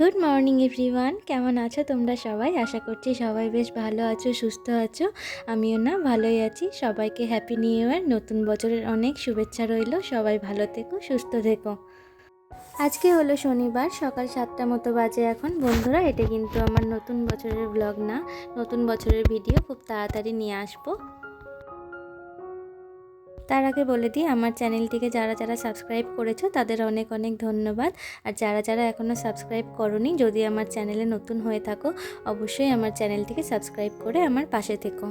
Good morning everyone কেমন আছো তোমরা সবাই? আশা করছি সবাই বেশ ভালো আছো, সুস্থ আছো। আমিও না ভালোই আছি। সবাইকে হ্যাপি নিউ ইয়ার নতুন বছরের অনেক শুভেচ্ছা রইল। সবাই ভালো থেকো, সুস্থ থেকো। আজকে হলো শনিবার, সকাল সাতটা মতো বাজে এখন। বন্ধুরা, এটা কিন্তু আমার নতুন বছরের ব্লগ না। নতুন বছরের ভিডিও খুব তাড়াতাড়ি নিয়ে আসব। তার আগে বলে দিই, আমার চ্যানেলটিকে যারা যারা সাবস্ক্রাইব করেছ তাদের অনেক অনেক ধন্যবাদ। আর যারা যারা এখনও সাবস্ক্রাইব করনি, যদি আমার চ্যানেলে নতুন হয়ে থাকো, অবশ্যই আমার চ্যানেলটিকে সাবস্ক্রাইব করে আমার পাশে থেকো।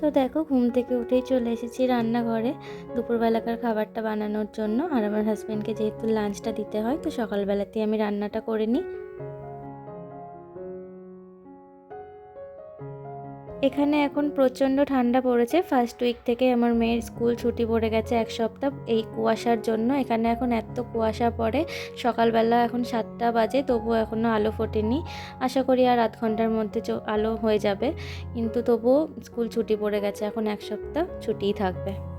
তো দেখো, ঘুম থেকে উঠেই চলে এসেছি রান্নাঘরে দুপুরবেলাকার খাবারটা বানানোর জন্য। আর আমার হাজব্যান্ডকে যেহেতু লাঞ্চটা দিতে হয়, তো সকালবেলাতেই আমি রান্নাটা করে নিই। এখানে এখন প্রচণ্ড ঠান্ডা পড়েছে। ফার্স্ট উইক থেকে আমার মেয়ের স্কুল ছুটি পড়ে গেছে এক সপ্তাহ। এই কুয়াশার জন্য এখানে এখন এত কুয়াশা পড়ে। সকালবেলা এখন সাতটা বাজে, তবুও এখনও আলো ফোটেনি। আশা করি আর আধ ঘণ্টার মধ্যে আলো হয়ে যাবে। কিন্তু তবুও স্কুল ছুটি পড়ে গেছে। এখন এক সপ্তাহ ছুটিই থাকবে।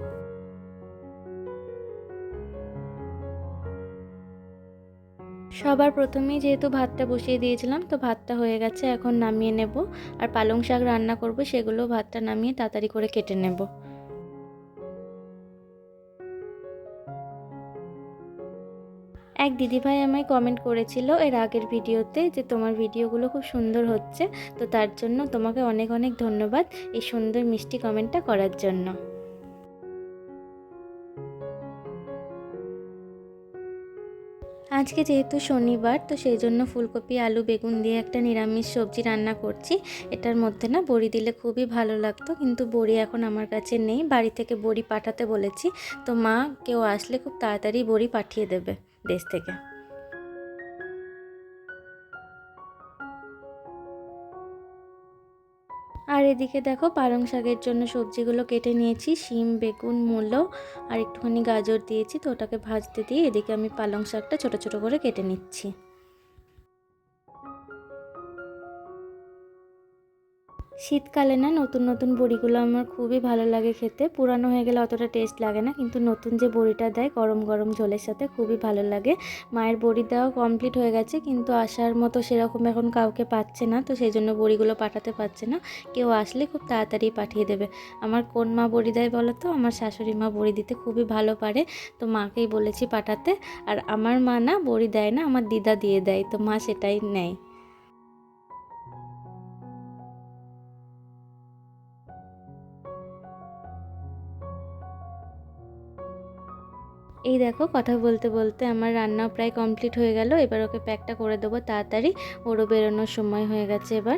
সবার প্রথমেই যেহেতু ভাতটা বসিয়ে দিয়েছিলাম, তো ভাতটা হয়ে গেছে, এখন নামিয়ে নেব। আর পালং শাক রান্না করব, সেগুলো ভাতটা নামিয়ে তাড়াতাড়ি করে কেটে নেব। এক দিদিভাই আমায় কমেন্ট করেছিল এর আগের ভিডিওতে যে তোমার ভিডিওগুলো খুব সুন্দর হচ্ছে, তো তার জন্য তোমাকে অনেক অনেক ধন্যবাদ এই সুন্দর মিষ্টি কমেন্টটা করার জন্য। আজকে যেহেতু শনিবার, তো সেই জন্য ফুলকপি, আলু, বেগুন দিয়ে একটা নিরামিষ সবজি রান্না করছি। এটার মধ্যে না বড়ি দিলে খুবই ভালো লাগতো, কিন্তু বড়ি এখন আমার কাছে নেই। বাড়ি থেকে বড়ি পাঠাতে বলেছি, তো মা কেউ আসলে খুব তাড়াতাড়ি বড়ি পাঠিয়ে দেবে দেশ থেকে। আর এদিকে দেখো পালং শাকের জন্য সবজিগুলো কেটে নিয়েছি, শিম, বেগুন, মূলো আর একটুখানি গাজর দিয়েছি, তো ওটাকে ভাজতে দিয়ে এদিকে আমি পালং শাকটা ছোটো ছোটো করে কেটে নিচ্ছি। শীতকালে না নতুন নতুন বড়িগুলো আমার খুবই ভালো লাগে খেতে। পুরানো হয়ে গেলে অতটা টেস্ট লাগে না, কিন্তু নতুন যে বড়িটা দেয় গরম গরম ঝোলের সাথে খুবই ভালো লাগে। মায়ের বড়ি দেওয়া কমপ্লিট হয়ে গেছে, কিন্তু আসার মতো সেরকম এখন কাউকে পাচ্ছে না, তো সেই জন্য বড়িগুলো পাঠাতে পারছে না। কেউ আসলে খুব তাড়াতাড়ি পাঠিয়ে দেবে। আমার কোন মা বড়ি দেয় বলো তো? আমার শাশুড়ি মা বড়ি দিতে খুবই ভালো পারে, তো মাকেই বলেছি পাঠাতে। আর আমার মা না বড়ি দেয় না, আমার দিদা দিয়ে দেয়, তো মা সেটাই নেয়। এই দেখো কথা বলতে বলতে আমার রান্নাও প্রায় কমপ্লিট হয়ে গেল। এবার ওকে প্যাকটা করে দেবো তাড়াতাড়ি। ওরও বেরোনোর সময় হয়ে গেছে এবার।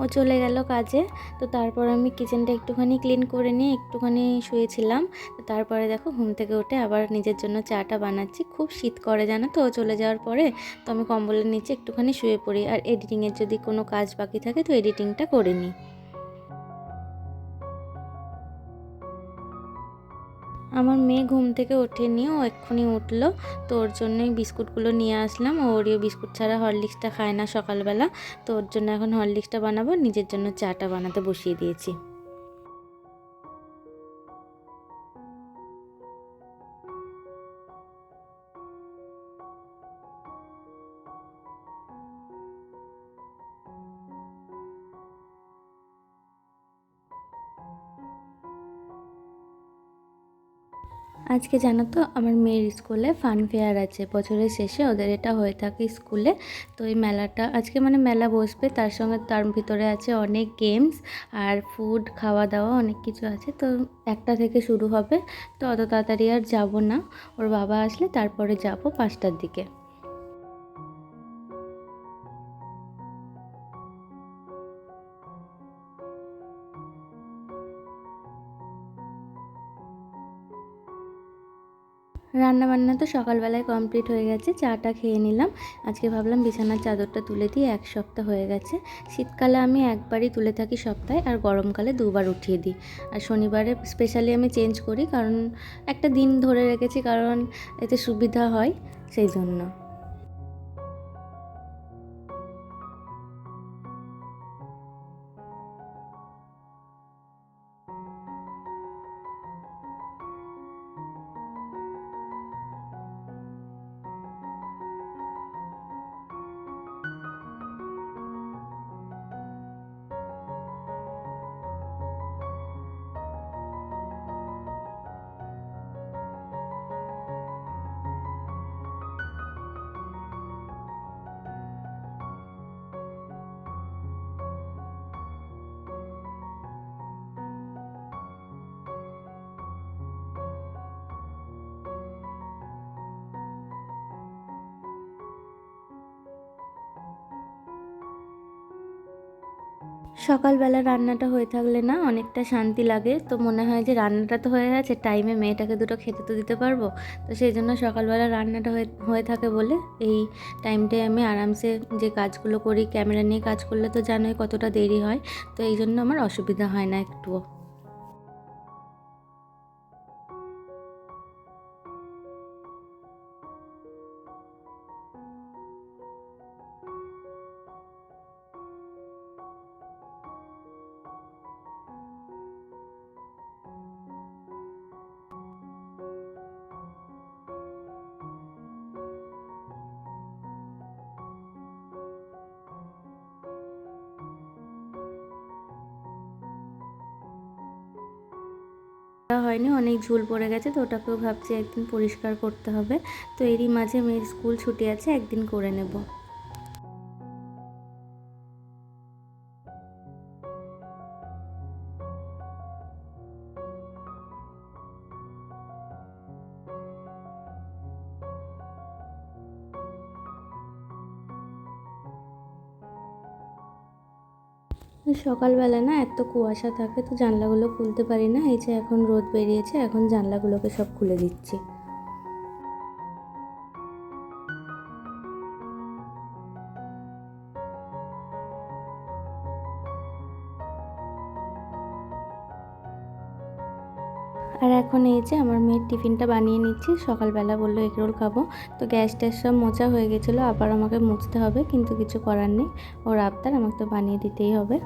ও চলে গেল কাজে। তো তারপর আমি কিচেনটা একটুখানি ক্লিন করে নিয়ে একটুখানি শুয়েছিলাম। তারপরে দেখো ঘুম থেকে উঠে আবার নিজের জন্য চাটা বানাচ্ছি। খুব শীত করে জানো তো চলে যাওয়ার পরে। তো আমি কম্বলের নিচে একটুখানি শুয়ে পড়ি। আর এডিটিংয়ের যদি কোনো কাজ বাকি থাকে তো এডিটিংটা করে নিই। আমার মেয়ে ঘুম থেকে ওঠেনি, ও এক্ষুনি উঠল। তো ওর জন্যই বিস্কুটগুলো নিয়ে আসলাম। ও ওরিও বিস্কুট ছাড়া হরলিক্সটা খায় না সকালবেলা। তো ওর জন্য এখন হরলিক্সটা বানাবো, নিজের জন্য চাটা বানাতে বসিয়ে দিয়েছি। আজকে জানো তো, আমার মেয়ের স্কুলে ফান ফেয়ার আছে। বছরের শেষে ওদের এটা হয়ে থাকে স্কুলে। তো এই মেলাটা, আজকে মানে মেলা বসবে, তার সঙ্গে তার ভিতরে আছে অনেক গেমস আর ফুড খাওয়া দাওয়া অনেক কিছু আছে। তো একটা থেকে শুরু হবে। তো অত তাড়াতাড়ি আর যাব না। ওর বাবা আসলে তারপরে যাব পাঁচটার দিকে। রান্না বান্না তো সকালবেলায় কমপ্লিট হয়ে গেছে, চাটা খেয়ে নিলাম। আজকে ভাবলাম বিছানার চাদরটা তুলে দিয়ে এক সপ্তাহ হয়ে গেছে। শীতকালে আমি একবারই তুলে থাকি সপ্তাহে আর গরমকালে দুবার উঠিয়ে দিই। আর শনিবারে স্পেশালি আমি চেঞ্জ করি কারণ একটা দিন ধরে রেখেছি কারণ এতে সুবিধা হয় সেই জন্য। সকালবেলা রান্নাটা হয়ে থাকলে না অনেকটা শান্তি লাগে। তো মনে হয় যে রান্নাটা তো হয়ে গেছে টাইমে মেয়েটাকে দুটো খেতে তো দিতে পারব। তো সেই জন্য সকালবেলা রান্নাটা হয়ে হয়ে থাকে বলে এই টাইমটায় আমি আরামসে যে কাজগুলো করি ক্যামেরা নিয়ে কাজ করলে তো জানোই কতটা দেরি হয়। তো এই জন্য আমার অসুবিধা হয় না একটুও। হয়নি, অনেক ঝুল পড়ে গেছে তো ওটাকেও ভাবছি একদিন পরিষ্কার করতে হবে। তো এরই মাঝে মেয়ের স্কুল ছুটি আছে, একদিন করে নেব। সকালবেলা না এত কুয়াশা থাকে তো জানলাগুলো খুলতে পারি না। এই যে এখন রোদ বেরিয়েছে, এখন জানলাগুলোকে সব খুলে দিচ্ছি। টিফিনটা বানিয়ে নিচ্ছি। সকালবেলা বলল এগরোল খাব। তো গ্যাস ট্যাস সব মোচা হয়ে গেছিল। আবার আমাকে মুছতে হবে, কিন্তু কিছু করার নেই। ওর আবদার আমাকে তো বানিয়ে দিতেই হবে।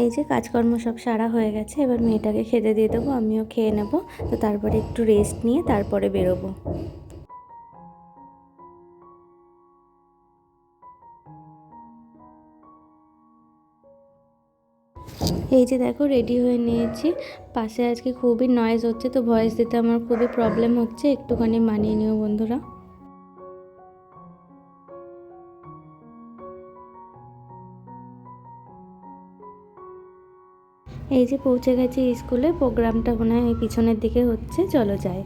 এই যে কাজকর্ম সব সারা হয়ে গেছে, এবার মেয়েটাকে খেতে দিয়ে দেবো, আমিও খেয়ে নেব। তো তারপরে একটু রেস্ট নিয়ে তারপরে বেরোবো। এই যে দেখো রেডি হয়ে নিয়েছি। পাশে আজকে খুবই নয়েজ হচ্ছে, তো ভয়েস দিতে আমার খুবই প্রবলেম হচ্ছে, একটুখানি মানিয়ে নিও বন্ধুরা। এই যে পৌঁছে গেছি স্কুলে প্রোগ্রামটা মনে হয় পিছনের দিকে হচ্ছে চলো যাই।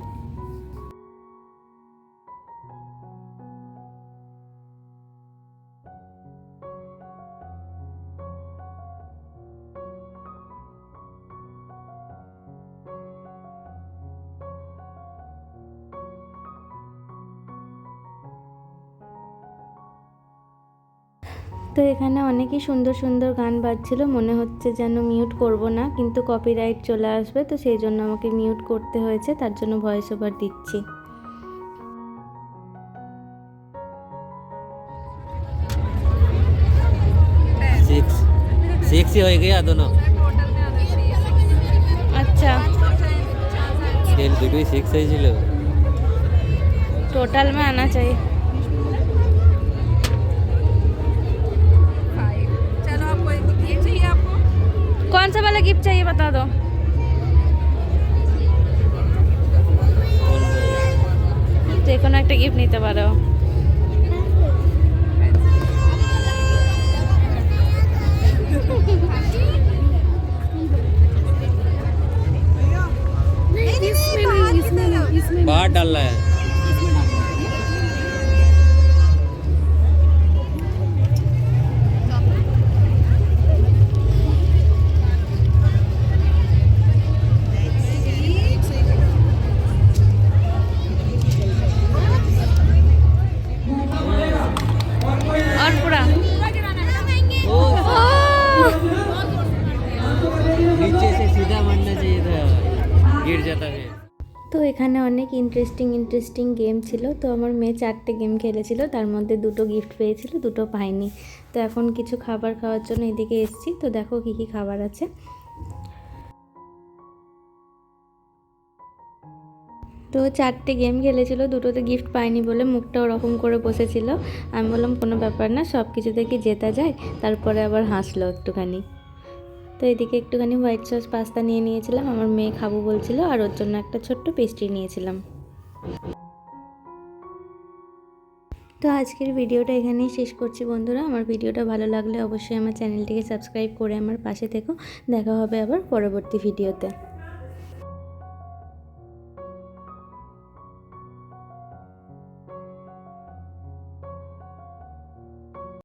তো এখানে অনেকই সুন্দর সুন্দর গান বাজছিল মনে হচ্ছে যেন মিউট করব না কিন্তু কপিরাইট চলে আসবে তো সেই জন্য আমাকে মিউট করতে হয়েছে তার জন্য ভয়েস ওভার দিচ্ছি। सिक्स ही हो আচ্ছা। দুটোই সিক্স হয়েছিল। টোটাল মে আনা চাই। कौन सा वाला गिफ्ट चाहिए बता दो যে কোনো একটা গিফট নিতে পারো बाहर डालना है ইন্টারেস্টিং ইন্টারেস্টিং গেম ছিল। তো আমার মেয়ে চারটে গেম খেলেছিল। তার মধ্যে দুটো গিফট পেয়েছিল, দুটো পাইনি। তো এখন কিছু খাবার খাওয়ার জন্য এদিকে এসেছি। তো দেখো কী কী খাবার আছে। তো চারটে গেম খেলেছিল, দুটোতে গিফট পাইনি বলে মুখটা ওরকম করে বসেছিল। আমি বললাম, কোনো ব্যাপার না সব কিছুতে কি জেতা যায়। তারপরে আবার হাসলো একটুখানি। তো এদিকে একটুখানি হোয়াইট সস পাস্তা নিয়ে নিয়েছিলাম, আমার মেয়ে খাব বলছিল, আর ওর জন্য একটা ছোট্ট পেস্ট্রি নিয়েছিলাম। তো আজকের ভিডিওটা এখানেই শেষ করছি বন্ধুরা, আমার ভিডিওটা ভালো লাগলে অবশ্যই আমার চ্যানেলটিকে সাবস্ক্রাইব করে আমার পাশে থেকো, দেখা হবে আবার পরবর্তী ভিডিওতে।